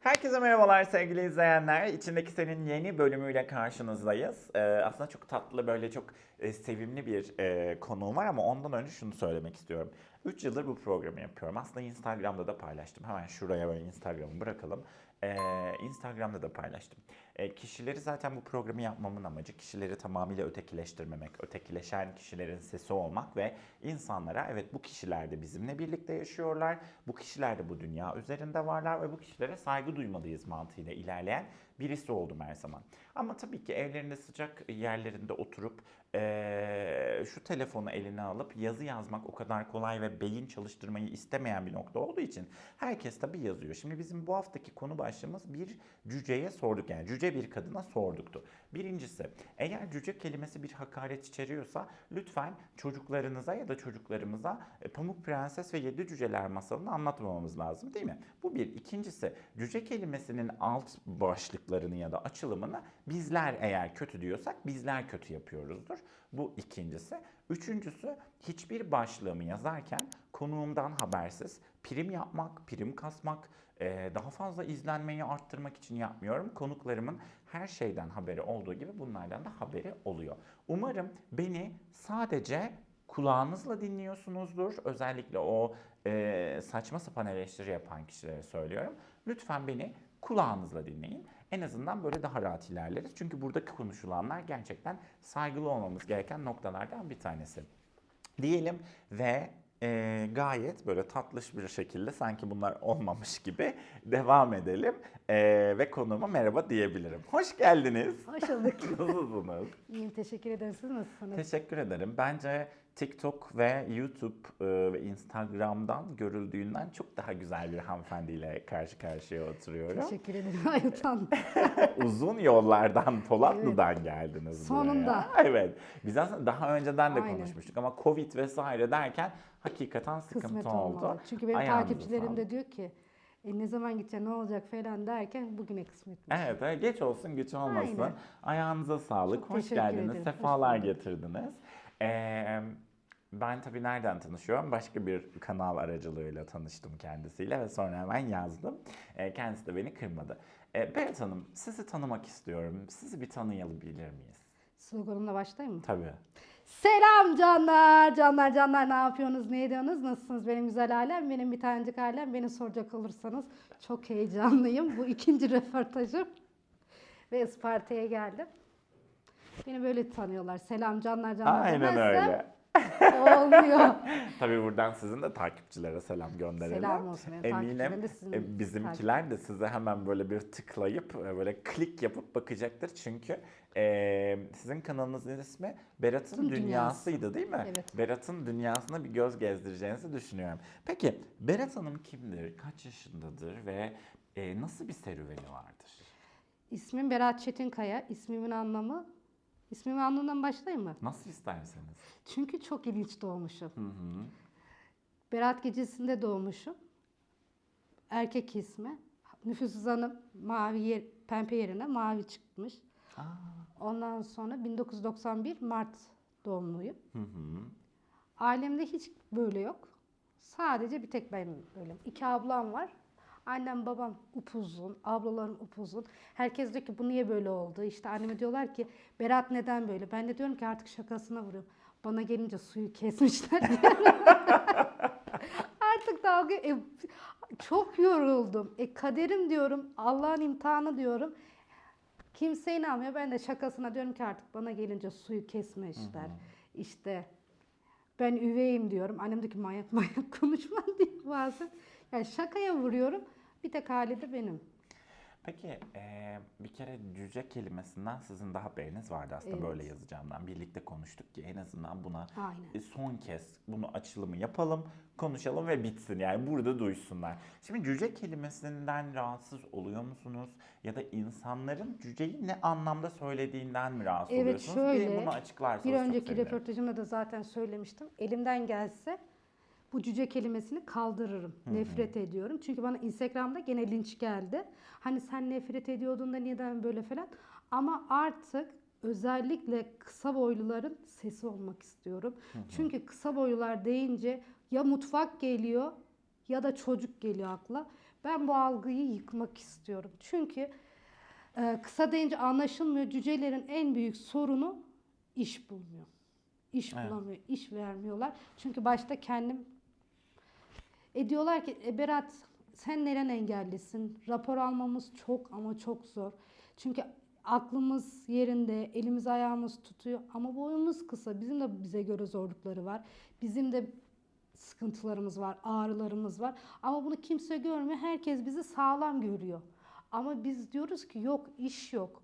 Herkese merhabalar sevgili izleyenler. İçindeki Senin yeni bölümüyle karşınızdayız. Ee, aslında çok tatlı böyle çok e, sevimli bir e, konuğum var ama ondan önce şunu söylemek istiyorum. 3 yıldır bu programı yapıyorum. Aslında Instagram'da da paylaştım. Hemen şuraya böyle Instagram'ı bırakalım. Ee, Instagram'da da paylaştım. Ee, kişileri zaten bu programı yapmamın amacı kişileri tamamıyla ötekileştirmemek, ötekileşen kişilerin sesi olmak ve insanlara evet bu kişiler de bizimle birlikte yaşıyorlar. Bu kişiler de bu dünya üzerinde varlar ve bu kişilere saygı duymalıyız mantığıyla ilerleyen birisi oldum her zaman. Ama tabii ki evlerinde sıcak yerlerinde oturup eee, şu telefonu eline alıp yazı yazmak o kadar kolay ve beyin çalıştırmayı istemeyen bir nokta olduğu için herkes tabii yazıyor. Şimdi bizim bu haftaki konu başlığımız bir cüceye sorduk yani cüce bir kadına sorduktu. Birincisi eğer cüce kelimesi bir hakaret içeriyorsa lütfen çocuklarınıza ya da çocuklarımıza e, Pamuk Prenses ve Yedi Cüceler masalını anlatmamamız lazım değil mi? Bu bir. İkincisi cüce kelimesinin alt başlıklarını ya da açılımını bizler eğer kötü diyorsak bizler kötü yapıyoruzdur. Bu ikincisi. Üçüncüsü hiçbir başlığımı yazarken konuğumdan habersiz prim yapmak, prim kasmak, e, daha fazla izlenmeyi arttırmak için yapmıyorum. Konuklarımın her şeyden haberi olduğu gibi bunlardan da haberi oluyor. Umarım beni sadece kulağınızla dinliyorsunuzdur. Özellikle o e, saçma sapan eleştiri yapan kişilere söylüyorum. Lütfen beni kulağınızla dinleyin. En azından böyle daha rahat ilerleriz. Çünkü burada konuşulanlar gerçekten saygılı olmamız gereken noktalardan bir tanesi. Diyelim ve e, gayet böyle tatlış bir şekilde sanki bunlar olmamış gibi devam edelim E, ve konuğuma merhaba diyebilirim. Hoş geldiniz. Hoş bulduk. Nasılsınız? İyiyim teşekkür ederim. Siz nasılsınız? Teşekkür ederim. Bence TikTok ve YouTube e, ve Instagram'dan görüldüğünden çok daha güzel bir hanımefendiyle karşı karşıya oturuyorum. Teşekkür ederim. Ay utandım. Uzun yollardan Polatlı'dan geldiniz Sonunda. buraya. Evet. Biz aslında daha önceden de Aynen. konuşmuştuk ama Covid vesaire derken hakikaten sıkıntı Kısmet oldu. olmalı. Çünkü benim Ayağınıza takipçilerim sağlık. de diyor ki e, ne zaman gideceksin ne olacak falan derken bugüne kısmetmiş. Evet, evet, geç olsun güç olmasın. Aynen. Ayağınıza sağlık. Çok Hoş geldiniz. ederim, hoş Sefalar bulduk. getirdiniz. Ee, ben tabii nereden tanışıyorum? Başka bir kanal aracılığıyla tanıştım kendisiyle ve sonra hemen yazdım. Ee, kendisi de beni kırmadı. Ee, Berat Hanım, sizi tanımak istiyorum. Sizi bir tanıyabilir miyiz? Sloganımla başlayayım mı? Tabii. Selam canlar, canlar canlar ne yapıyorsunuz, ne ediyorsunuz, nasılsınız benim güzel ailem, benim bir tanecik ailem, beni soracak olursanız çok heyecanlıyım. Bu ikinci röportajım ve Isparta'ya geldim. Beni böyle tanıyorlar. Selam canlar canlar Aynen demezsem öyle. Olmuyor. Tabii buradan sizin de takipçilere selam gönderelim. Selam olsun benim Eminim de e, bizimkiler de size hemen böyle bir tıklayıp e, böyle klik yapıp bakacaktır. Çünkü e, sizin kanalınızın ismi Berat'ın Dünyası. Dünyası'ydı değil mi? Evet. Berat'ın dünyasına bir göz gezdireceğinizi düşünüyorum. Peki Berat Hanım kimdir? Kaç yaşındadır ve e, nasıl bir serüveni vardır? İsmim Berat Çetinkaya. İsmimin anlamı, ismimin anlamından başlayayım mı? Nasıl isterseniz. Çünkü çok ilginç doğmuşum. Hı hı. Berat gecesinde doğmuşum. Erkek ismi. Nüfus hanım mavi yer, pembe yerine mavi çıkmış. Aa, Ondan sonra 1991 Mart doğumluyum. hı hı. Ailemde hiç böyle yok. Sadece bir tek ben böyle. İki ablam var. Annem babam upuzun, ablalarım upuzun. Herkes diyor ki bu niye böyle oldu? İşte anneme diyorlar ki Berat neden böyle? Ben de diyorum ki artık şakasına vuruyorum. Bana gelince suyu kesmişler artık dalga... E, çok yoruldum. E kaderim diyorum, Allah'ın imtihanı diyorum. Kimse inanmıyor. Ben de şakasına diyorum ki artık bana gelince suyu kesmişler. İşte ben üveyim diyorum. Annem diyor ki manyak manyak konuşma diye bazen. Yani şakaya vuruyorum. Bir tek hali de benim. Peki eee, bir kere cüce kelimesinden sizin de haberiniz vardı aslında Evet. böyle yazacağımdan. Birlikte konuştuk ki en azından buna Aynen. e, son kez bunu açılımı yapalım, konuşalım ve bitsin yani burada duysunlar. Şimdi cüce kelimesinden rahatsız oluyor musunuz? Ya da insanların cüceyi ne anlamda söylediğinden mi rahatsız Evet, oluyorsunuz? şöyle, Bir bunu açıklarsanız Bir önceki röportajımda da zaten söylemiştim. Elimden gelse bu cüce kelimesini kaldırırım. Nefret ediyorum. Çünkü bana Instagram'da gene linç geldi. Hani sen nefret ediyordun da neden böyle falan. Ama artık özellikle kısa boyluların sesi olmak istiyorum. Çünkü kısa boylular deyince ya mutfak geliyor ya da çocuk geliyor akla. Ben bu algıyı yıkmak istiyorum. Çünkü e, kısa deyince anlaşılmıyor. Cücelerin en büyük sorunu iş bulmuyor. İş Evet. bulamıyor, iş vermiyorlar. Çünkü başta kendim e diyorlar ki e, Berat sen neren engellisin? Rapor almamız çok ama çok zor. Çünkü aklımız yerinde, elimiz ayağımız tutuyor ama boyumuz kısa. Bizim de bize göre zorlukları var. Bizim de sıkıntılarımız var, ağrılarımız var. Ama bunu kimse görmüyor. Herkes bizi sağlam görüyor. Ama biz diyoruz ki yok, iş yok.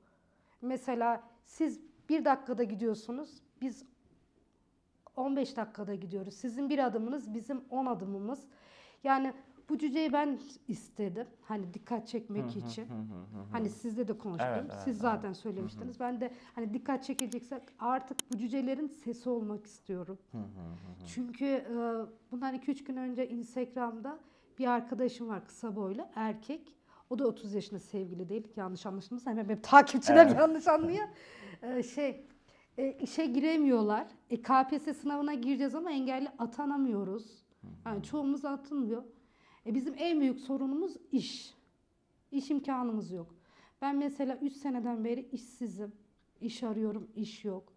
Mesela siz bir dakikada gidiyorsunuz, biz 15 dakikada gidiyoruz. Sizin bir adımınız bizim 10 adımımız. Yani bu cüceyi ben istedim. Hani dikkat çekmek için. Hani sizle de konuştum. Evet, evet, Siz zaten söylemiştiniz. Ben de hani dikkat çekeceksek artık bu cücelerin sesi olmak istiyorum. Çünkü e, bundan 2-3 gün önce Instagram'da bir arkadaşım var kısa boylu erkek. O da 30 yaşında sevgili değil. Yanlış anlaşılmasın. Hemen benim takipçilerim Evet. yanlış anlıyor. E, şey e, işe giremiyorlar. E, KPSS sınavına gireceğiz ama engelli atanamıyoruz. Yani çoğumuz atılmıyor. E, bizim en büyük sorunumuz iş. İş imkanımız yok. Ben mesela 3 seneden beri işsizim. İş arıyorum, iş yok.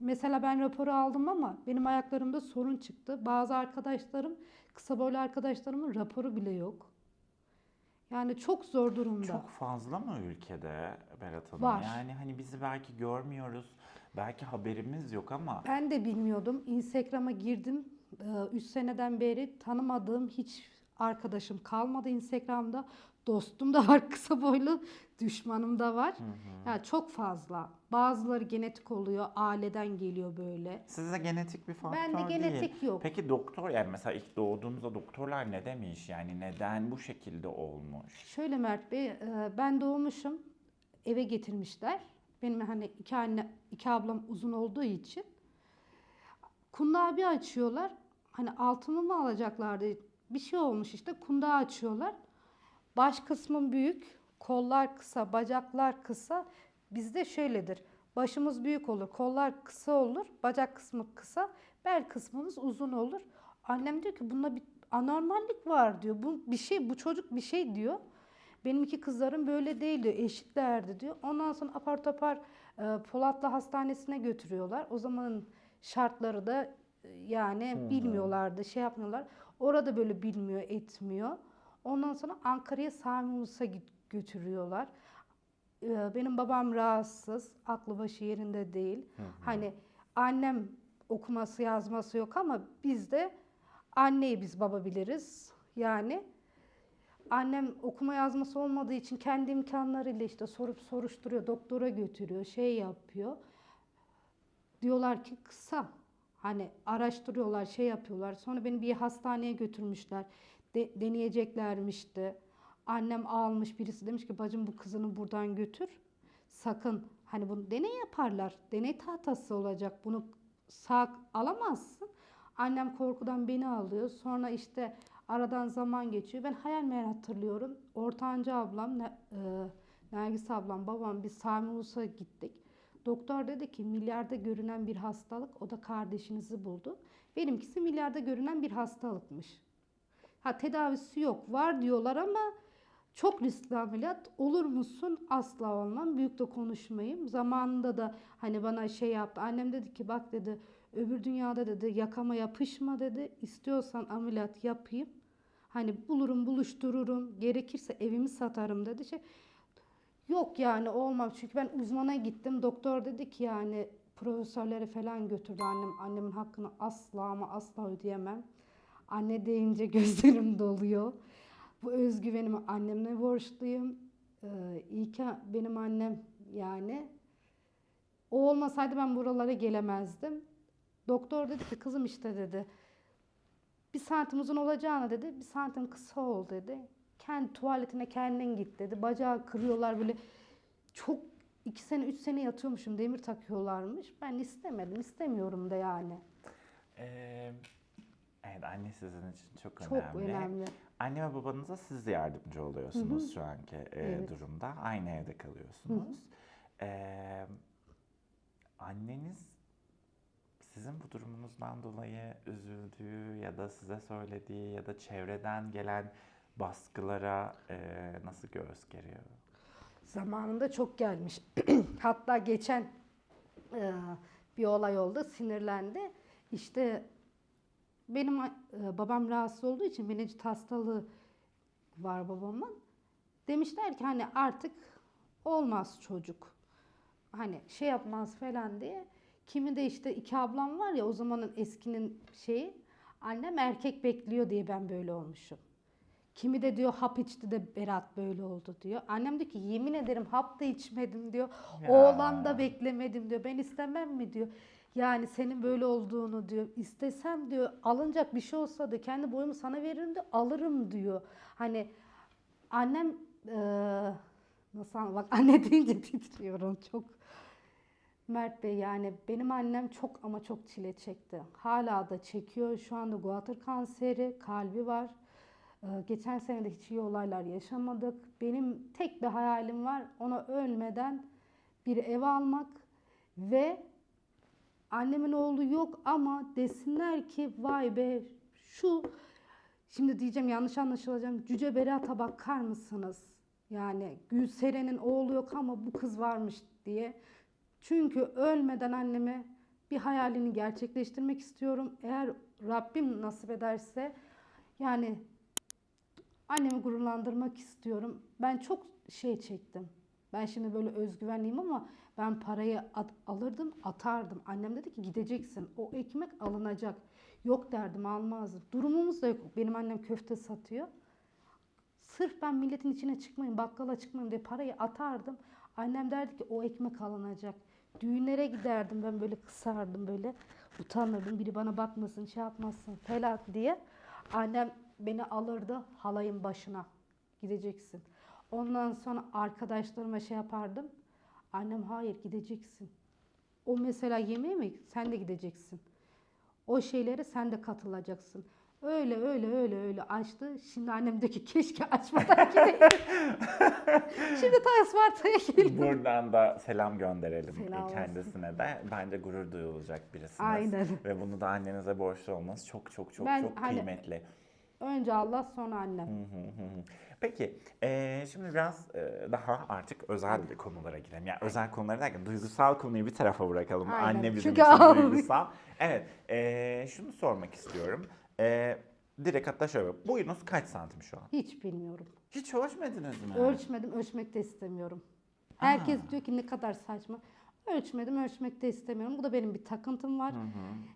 Mesela ben raporu aldım ama benim ayaklarımda sorun çıktı. Bazı arkadaşlarım, kısa boylu arkadaşlarımın raporu bile yok. Yani çok zor durumda. Çok fazla mı ülkede Berat Hanım? Var. Yani hani bizi belki görmüyoruz, belki haberimiz yok ama Ben de bilmiyordum. Instagram'a girdim. 3 seneden beri tanımadığım hiç arkadaşım kalmadı Instagram'da. Dostum da var kısa boylu, düşmanım da var. Yani çok fazla. Bazıları genetik oluyor, aileden geliyor böyle. sizde genetik bir faktör Bende değil. genetik yok. Peki doktor yani mesela ilk doğduğunuzda doktorlar ne demiş? Yani neden bu şekilde olmuş? Şöyle Mert Bey, e, ben doğmuşum, eve getirmişler. Benim hani iki anne, iki ablam uzun olduğu için. Kundağı bir açıyorlar. Hani altımı mı alacaklardı? Bir şey olmuş işte. Kundağı açıyorlar. Baş kısmım büyük, kollar kısa, bacaklar kısa. Bizde şöyledir. Başımız büyük olur, kollar kısa olur, bacak kısmı kısa, bel kısmımız uzun olur. Annem diyor ki bunda bir anormallik var diyor. Bu bir şey, bu çocuk bir şey diyor. Benim iki kızlarım böyle değil diyor, eşitlerdi diyor. Ondan sonra apar topar e, Polatlı Hastanesi'ne götürüyorlar. O zamanın şartları da e, yani bilmiyorlardı, şey yapmıyorlar. Orada böyle bilmiyor, etmiyor. Ondan sonra Ankara'ya Sami Ulus'a götürüyorlar. Ee, Benim babam rahatsız, aklı başı yerinde değil. Hani annem okuması yazması yok ama biz de anneyi biz baba biliriz. Yani annem okuma yazması olmadığı için kendi imkanlarıyla işte sorup soruşturuyor, doktora götürüyor, şey yapıyor. Diyorlar ki kısa. Hani araştırıyorlar, şey yapıyorlar. Sonra beni bir hastaneye götürmüşler. De, deneyeceklermişti. Annem almış birisi demiş ki bacım bu kızını buradan götür. Sakın hani bunu deney yaparlar. Deney tahtası olacak. Bunu sağ alamazsın. Annem korkudan beni alıyor. Sonra işte aradan zaman geçiyor. Ben hayal meyal hatırlıyorum. Ortanca ablam, e, Nergis ablam, babam biz Sami Ulus'a gittik. Doktor dedi ki milyarda görünen bir hastalık. O da kardeşinizi buldu. Benimkisi milyarda görünen bir hastalıkmış. Ha tedavisi yok. Var diyorlar ama çok riskli ameliyat. Olur musun? Asla olmam. Büyük de konuşmayayım. Zamanında da hani bana şey yaptı. Annem dedi ki bak dedi öbür dünyada dedi yakama yapışma dedi. İstiyorsan ameliyat yapayım. Hani bulurum buluştururum. Gerekirse evimi satarım dedi. Şey, Yok yani olmam çünkü ben uzmana gittim. Doktor dedi ki yani profesörlere falan götürdü annem. Annemin hakkını asla ama asla ödeyemem. Anne deyince gözlerim doluyor. Bu özgüvenimi annemle borçluyum. Ee, iyi ki benim annem yani. O olmasaydı ben buralara gelemezdim. Doktor dedi ki kızım işte dedi. Bir santim uzun olacağına dedi. Bir santim kısa ol dedi. Kendi tuvaletine kendin git dedi. Bacağı kırıyorlar böyle. Çok iki sene üç sene yatıyormuşum. Demir takıyorlarmış. Ben istemedim. istemiyorum da yani. Ee, evet anne sizin için çok, Çok önemli. önemli. Anne ve babanıza siz yardımcı oluyorsunuz şu anki e, Evet. durumda. Aynı evde kalıyorsunuz. Ee, anneniz sizin bu durumunuzdan dolayı üzüldüğü ya da size söylediği ya da çevreden gelen baskılara e, nasıl göğüs geriyor? Zamanında çok gelmiş. Hatta geçen e, bir olay oldu, sinirlendi. İşte benim e, babam rahatsız olduğu için menenjit hastalığı var babamın. Demişler ki hani artık olmaz çocuk. Hani şey yapmaz falan diye. Kimi de işte iki ablam var ya o zamanın eskinin şeyi. Annem erkek bekliyor diye ben böyle olmuşum. Kimi de diyor hap içti de Berat böyle oldu diyor. Annem diyor ki yemin ederim hap da içmedim diyor. Ya. Oğlan da beklemedim diyor. Ben istemem mi diyor. Yani senin böyle olduğunu diyor. İstesem diyor alınacak bir şey olsa diyor kendi boyumu sana veririm de alırım diyor. Hani annem eee nasıl bak anne deyince titriyorum çok. Mert Bey yani benim annem çok ama çok çile çekti. Hala da çekiyor. Şu anda guatr kanseri, kalbi var. Ee, Geçen sene de hiç iyi olaylar yaşamadık. Benim tek bir hayalim var. Ona ölmeden bir ev almak ve annemin oğlu yok ama desinler ki vay be şu şimdi diyeceğim yanlış anlaşılacağım. Cüce Berat'a bakar mısınız? Yani Gülseren'in oğlu yok ama bu kız varmış diye. Çünkü ölmeden anneme bir hayalini gerçekleştirmek istiyorum. Eğer Rabbim nasip ederse yani annemi gururlandırmak istiyorum. Ben çok şey çektim. Ben şimdi böyle özgüvenliyim ama ben parayı at- alırdım, atardım. Annem dedi ki gideceksin. O ekmek alınacak. Yok derdim, almazdım. Durumumuz da yok. Benim annem köfte satıyor. Sırf ben milletin içine çıkmayayım, bakkala çıkmayayım diye parayı atardım. Annem derdi ki o ekmek alınacak. Düğünlere giderdim ben böyle kısardım böyle. Utanırdım biri bana bakmasın, şey yapmasın falan diye. Annem beni alırdı halayın başına. Gideceksin. Ondan sonra arkadaşlarıma şey yapardım. Annem hayır gideceksin. O mesela yemeğe mi? Sen de gideceksin. O şeylere sen de katılacaksın. Öyle öyle öyle öyle açtı. Şimdi annem diyor ki keşke açmadan gideyim. Şimdi ta Isparta'ya geliyorum. Buradan da selam gönderelim Selam olsun. kendisine de. Bence gurur duyulacak birisiniz. Aynen. Ve bunu da annenize borçlu olması çok çok çok Ben çok hani- kıymetli. Önce Allah sonra annem. Hı hı hı. Peki, eee, şimdi biraz eee, daha artık özel konulara girelim. Yani özel konuları derken duygusal konuyu bir tarafa bırakalım. Aynen. Anne bizim Çünkü için ağlıyor. duygusal. Evet, eee, şunu sormak istiyorum. Eee, direkt hatta şöyle, boyunuz kaç santim şu an? Hiç bilmiyorum. Hiç ölçmediniz mi? Ölçmedim, ölçmek de istemiyorum. Herkes diyor ki ne kadar saçma. Ölçmedim, ölçmek de istemiyorum. Bu da benim bir takıntım var.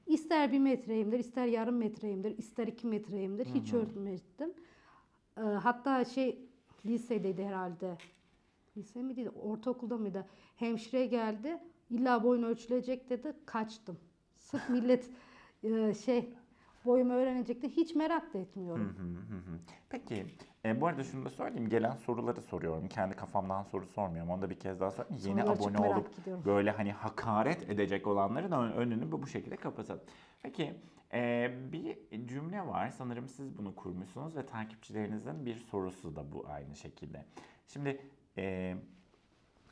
İster bir metreyimdir, ister yarım metreyimdir, ister iki metreyimdir. Hiç ölçmedim. Ee, hatta şey lisedeydi herhalde. Lise miydi? Ortaokulda mıydı? Hemşire geldi. İlla boyun ölçülecek dedi. Kaçtım. Sırf millet e, şey boyumu öğrenecekti. Hiç merak da etmiyorum. Hı hı hı. Peki, e, bu arada şunu da söyleyeyim. Gelen soruları soruyorum. Kendi kafamdan soru sormuyorum. Onu da bir kez daha söyleyeyim. Yeni çok abone merak olup ediyorum. böyle hani hakaret edecek olanların ön- önünü bu bu şekilde kapatalım. Peki, e, bir cümle var. Sanırım siz bunu kurmuşsunuz ve takipçilerinizin bir sorusu da bu aynı şekilde. Şimdi e,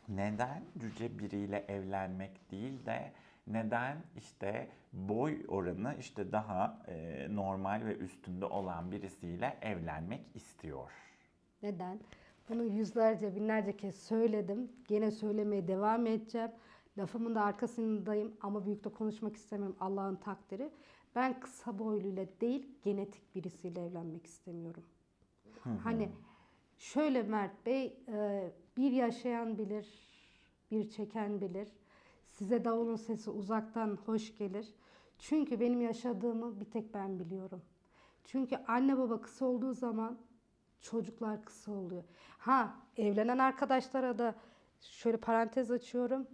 neden cüce biriyle evlenmek değil de neden işte boy oranı işte daha e, normal ve üstünde olan birisiyle evlenmek istiyor? Neden? Bunu yüzlerce, binlerce kez söyledim. Gene söylemeye devam edeceğim. Lafımın da arkasındayım ama büyük de konuşmak istemem Allah'ın takdiri. Ben kısa boyluyla değil, genetik birisiyle evlenmek istemiyorum. Hani şöyle Mert Bey, e, bir yaşayan bilir, bir çeken bilir. Size davulun sesi uzaktan hoş gelir. Çünkü benim yaşadığımı bir tek ben biliyorum. Çünkü anne baba kısa olduğu zaman çocuklar kısa oluyor. Ha evlenen arkadaşlara da şöyle parantez açıyorum.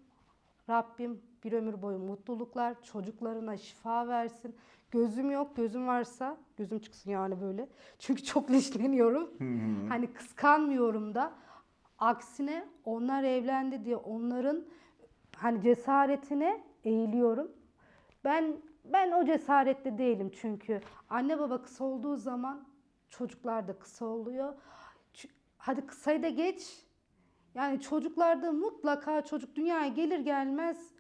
Rabbim bir ömür boyu mutluluklar, çocuklarına şifa versin. Gözüm yok, gözüm varsa gözüm çıksın yani böyle. Çünkü çok linçleniyorum. hani kıskanmıyorum da. Aksine onlar evlendi diye onların hani cesaretine eğiliyorum. Ben ben o cesarette değilim çünkü anne baba kısa olduğu zaman çocuklar da kısa oluyor. Hadi kısayı da geç. Yani çocuklarda mutlaka çocuk dünyaya gelir gelmez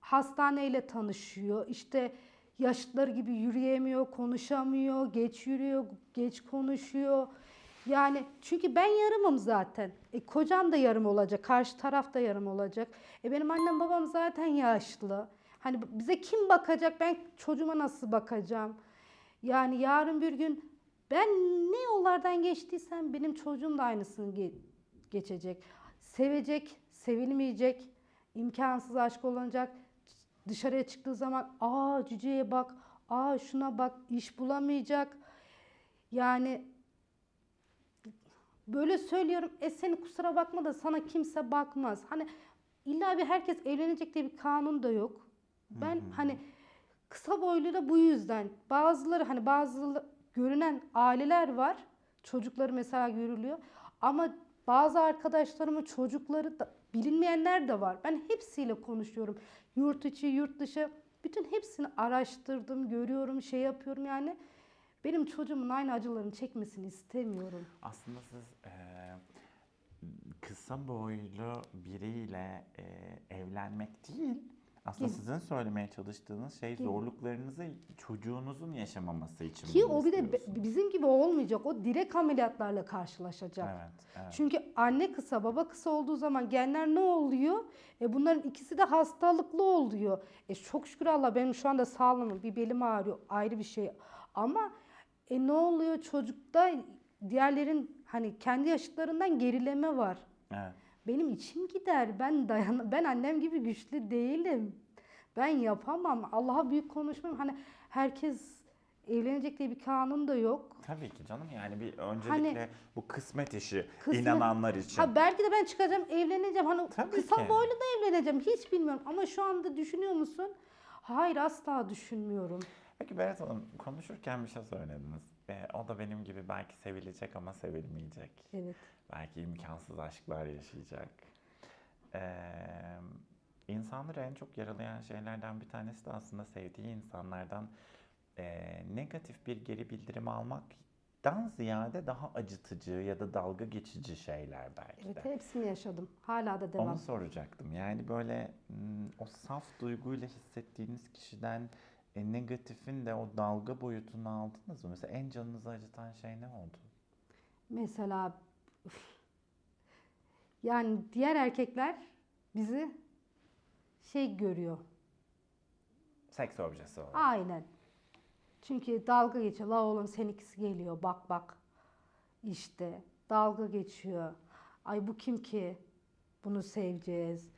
hastaneyle tanışıyor. İşte yaşlıları gibi yürüyemiyor, konuşamıyor, geç yürüyor, geç konuşuyor. Yani çünkü ben yarımım zaten. E, kocam da yarım olacak, karşı taraf da yarım olacak. E, benim annem babam zaten yaşlı. Hani bize kim bakacak? Ben çocuğuma nasıl bakacağım? Yani yarın bir gün ben ne yollardan geçtiysem benim çocuğum da aynısını ge- geçecek. Sevecek, sevilmeyecek, imkansız aşk olacak. Dışarıya çıktığı zaman aa cüceye bak, aa şuna bak, iş bulamayacak. Yani böyle söylüyorum. E seni kusura bakma da sana kimse bakmaz. Hani illa bir herkes evlenecek diye bir kanun da yok. Ben hani kısa boylu da bu yüzden. Bazıları hani bazı görünen aileler var. Çocukları mesela görülüyor. Ama bazı arkadaşlarımın çocukları da bilinmeyenler de var. Ben hepsiyle konuşuyorum. Yurt içi, yurt dışı. Bütün hepsini araştırdım, görüyorum, şey yapıyorum yani. Benim çocuğumun aynı acılarını çekmesini istemiyorum. Aslında siz e, kısa boylu biriyle e, evlenmek değil, aslında Değil. sizin söylemeye çalıştığınız şey Değil. zorluklarınızı çocuğunuzun yaşamaması için Ki o bir de bizim gibi olmayacak. O direkt ameliyatlarla karşılaşacak. Evet, evet. Çünkü anne kısa, baba kısa olduğu zaman genler ne oluyor? E bunların ikisi de hastalıklı oluyor. E çok şükür Allah benim şu anda sağlığım, bir belim ağrıyor ayrı bir şey. Ama e ne oluyor çocukta diğerlerin hani kendi yaşıtlarından gerileme var. evet. Benim içim gider. Ben dayan ben annem gibi güçlü değilim. Ben yapamam. Allah'a büyük konuşmam. Hani herkes evlenecek diye bir kanun da yok. Tabii ki canım yani bir öncelikle bu kısmet işi Hani Kısmet- inananlar için. Ha belki de ben çıkacağım, evleneceğim. Hani Tabii kısa ki. boylu da evleneceğim. Hiç bilmiyorum. Ama şu anda düşünüyor musun? Hayır asla düşünmüyorum. Peki Berat Hanım konuşurken bir şey söylediniz. E, o da benim gibi belki sevilecek ama sevilmeyecek. Evet. Belki imkansız aşklar yaşayacak. Ee, insanları en çok yaralayan şeylerden bir tanesi de aslında sevdiği insanlardan e, negatif bir geri bildirim almaktan ziyade daha acıtıcı ya da dalga geçici şeyler belki Evet de. hepsini yaşadım. Hala da devam. Onu soracaktım. Yani böyle mm, o saf duyguyla hissettiğiniz kişiden e, negatifin de o dalga boyutunu aldınız mı? Mesela en canınızı acıtan şey ne oldu? Mesela üf. yani diğer erkekler bizi şey görüyor. Seks objesi olarak. Aynen. Çünkü dalga geçiyor. La oğlum seninkisi geliyor. Bak bak. İşte dalga geçiyor. Ay bu kim ki? Bunu seveceğiz.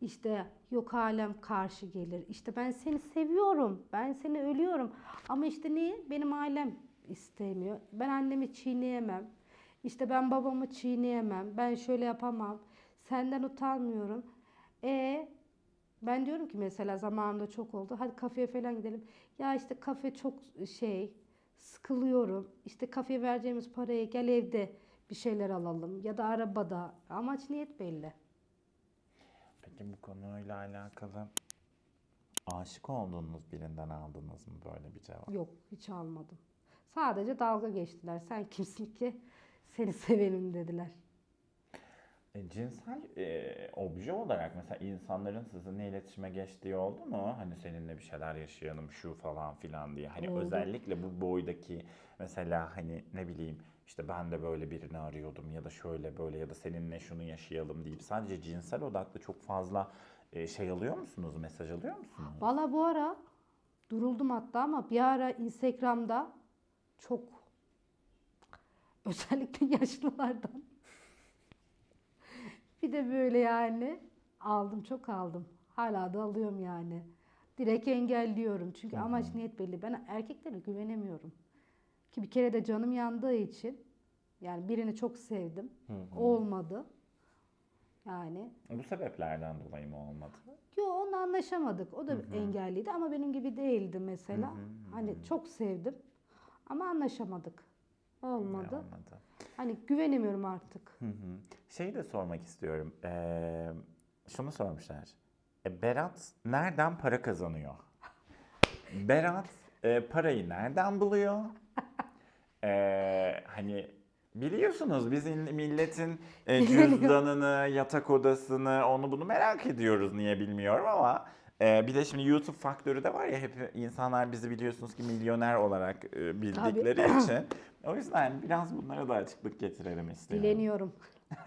İşte yok alem karşı gelir. İşte ben seni seviyorum. Ben seni ölüyorum. Ama işte niye? Benim ailem istemiyor. Ben annemi çiğneyemem. İşte ben babamı çiğneyemem. Ben şöyle yapamam. Senden utanmıyorum. E ben diyorum ki mesela zamanında çok oldu. Hadi kafeye falan gidelim. Ya işte kafe çok şey sıkılıyorum. İşte kafeye vereceğimiz paraya gel evde bir şeyler alalım ya da arabada. Amaç niyet belli. Peki bu konuyla alakalı aşık olduğunuz birinden aldınız mı böyle bir cevap? Yok hiç almadım. Sadece dalga geçtiler. Sen kimsin ki seni sevelim dediler. E, cinsel e, obje olarak mesela insanların sizinle iletişime geçtiği oldu mu? Hani seninle bir şeyler yaşayalım şu falan filan diye. Hani Oldu. özellikle bu boydaki mesela hani ne bileyim işte ben de böyle birini arıyordum ya da şöyle böyle ya da seninle şunu yaşayalım deyip sadece cinsel odaklı çok fazla e, şey alıyor musunuz? Mesaj alıyor musunuz? Valla bu ara duruldum hatta ama bir ara Instagram'da çok özellikle yaşlılardan bir de böyle yani aldım çok aldım. Hala da alıyorum yani. Direkt engelliyorum. Çünkü amaç niyet belli. Ben erkeklere güvenemiyorum. Ki bir kere de canım yandığı için yani birini çok sevdim. Olmadı. Yani Bu sebeplerden dolayı mı olmadı? Yo onunla anlaşamadık. O da engelliydi ama benim gibi değildi mesela. Hani çok sevdim ama anlaşamadık. Olmadı. Olmadı. Hani güvenemiyorum artık. Hı hı. Şeyi de sormak istiyorum. Ee, şunu sormuşlar. E, Berat nereden para kazanıyor? Berat e, parayı nereden buluyor? Ee, hani biliyorsunuz bizim milletin e, cüzdanını, yatak odasını, onu bunu merak ediyoruz niye bilmiyorum ama e, bir de şimdi YouTube faktörü de var ya hep insanlar bizi biliyorsunuz ki milyoner olarak e, bildikleri için O yüzden biraz bunlara da açıklık getirelim istiyorum. Dileniyorum.